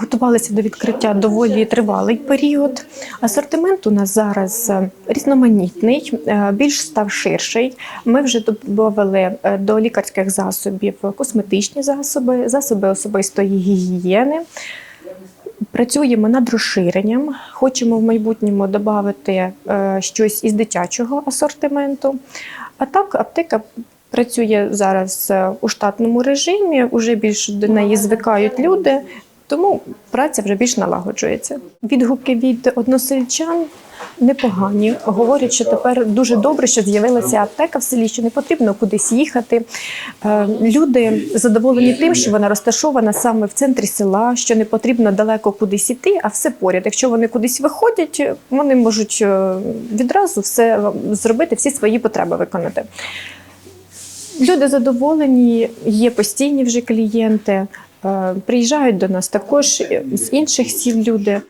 готувалися до відкриття доволі тривалий період. Асортимент у нас зараз е, різноманітний, е, більш став ширший. Ми вже додали е, до лікарських засобів косметичні засоби, засоби особистої гігієни. Працюємо над розширенням. Хочемо в майбутньому додати щось із дитячого асортименту. А так, аптека працює зараз у штатному режимі, вже більш до неї звикають люди, тому праця вже більш налагоджується. Відгуки від односельчан непогані. Говорять, що тепер дуже добре, що з'явилася аптека в селі, що не потрібно кудись їхати. Е, Люди задоволені тим, що вона розташована саме в центрі села, що не потрібно далеко кудись іти, а все поряд. Якщо вони кудись виходять, вони можуть е, відразу все зробити, всі свої потреби виконати. Люди задоволені, є постійні вже клієнти. е, Приїжджають до нас також з інших сіл люди.